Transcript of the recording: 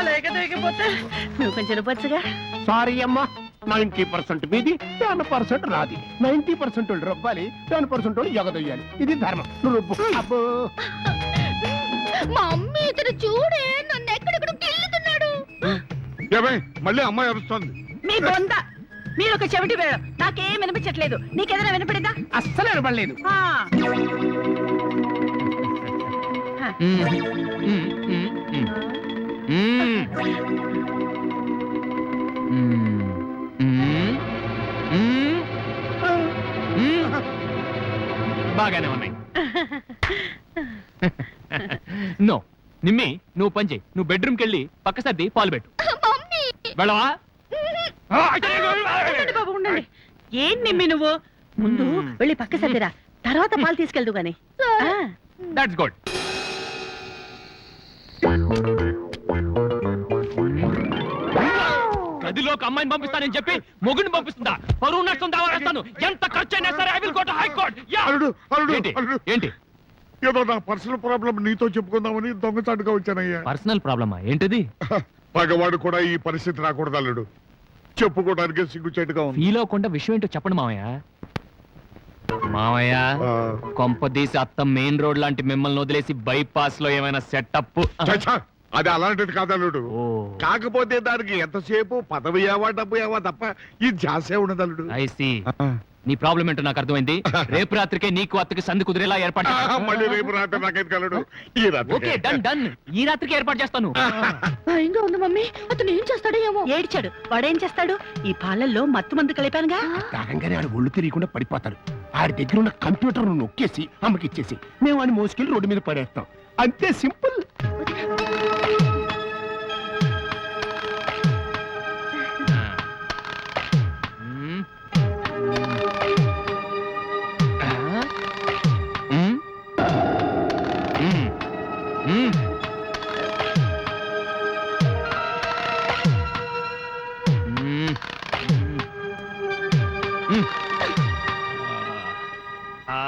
అలా ఎగదొగిపోతే నువ్వు కొంచెం రుబ్బొచ్చుగా. సారీ అమ్మా నైన్టీ పర్సెంట్ మీది టెన్ పర్సెంట్ నైన్టీ పర్సెంట్ రొబ్బాలి టెన్ పర్సెంట్ ఎగదొయ్యాలి. ఇది ధర్మం. నువ్వు రుబ్బు. అబ్బో. మా అమ్మ ఇతను చూడే నన్ను ఎక్కడెక్కడ గిల్లుతున్నాడు ఏమే మళ్ళీ అమ్మాయి అరుస్తోంది. మీ బొంద మీరు ఒక చెవిటి వేళ నాకేం వినిపించట్లేదు. నీకేదైనా వినపడిందా? అస్సలు వినపడలేదు. ఆ. బాగానే ఉన్నాయి. నో నిమ్మి నువ్వు పని చేయి నువ్వు బెడ్రూమ్కి వెళ్ళి పక్క సర్ది పాలు పెట్టు. మమ్మీ! వెళ్ళవా? ఉండండి బాబు ఉండండి. ఏం నిమ్మి నువ్వు? ముందు. వెళ్ళి పక్క సర్దిరా తర్వాత పాలు తీసుకెళ్దు గాని. దట్స్ గుడ్ గదిలోకి అమ్మాయిని పంపిస్తానని చెప్పి మొగుడిని పంపిస్తుందా? పరువు నష్టం దావా వేస్తాను. ఎంత ఖర్చు అయినా సరే I will go to high court అల్లుడు అల్లుడు ఏంటి? అల్లుడు. ఏంటి? ఏదో నా పర్సనల్ ప్రాబ్లం నీతో చెప్పుకుందామని దొంగచాటుగా వచ్చానయ్యా. పర్సనల్ ప్రాబ్లమా ఏంటిది? పగవాడు కూడా ఈ పరిస్థితి రాకూడదు అల్లుడు. చెప్పుకోవడానికి సిగ్గుచేటుగా ఉంది. ఫీల్ అవ్వకుండా విషయం ఏంటో చెప్పండి మామయ్య మామయ్య ఆ, కొంపదీసి అత్త మెయిన్ రోడ్ లాంటి మిమ్మల్ని వదిలేసి బైపాస్లో ఏమైనా సెటప్? అది అలాంటిది కాదు అల్లుడు. ఓ. కాకపోతే దానికి ఎంతసేపు పదవి ఏవా డబ్బు ఏవా తప్ప ఈ జాసే ఉండదు అల్లుడు. I see. ఆ, నీ ప్రాబ్లం ఏంటో నాకు అర్థమైంది. రేపు రాత్రికే నీకు అత్తకి సంధి కుదిరేలా ఏర్పాటు ఆ, చేస్తాను. మళ్ళీ రేపు రాత్రి నాకైతే కలడు ఈ రాత్రి ఓకే డన్ డన్. ఈ రాత్రికి ఏర్పాటు చేస్తాను. భయంగా ఉంది మమ్మీ. అతను ఏం చేస్తాడో ఏమో. ఏడ్చాడు. వాడేం చేస్తాడు? ఈ పాలల్లో మత్తు మందు కలిపానుగా? తాగంగానే ఆడు ఒళ్ళు తిరిగకుండా పడిపోతాడు. ఆడి దగ్గర ఉన్న కంప్యూటర్ నొక్కేసి అమ్మకి ఇచ్చేసి మేము వాడిని మోసుకెళ్ళి రోడ్డు మీద పడేస్తాం. అంతే సింపుల్. ఆ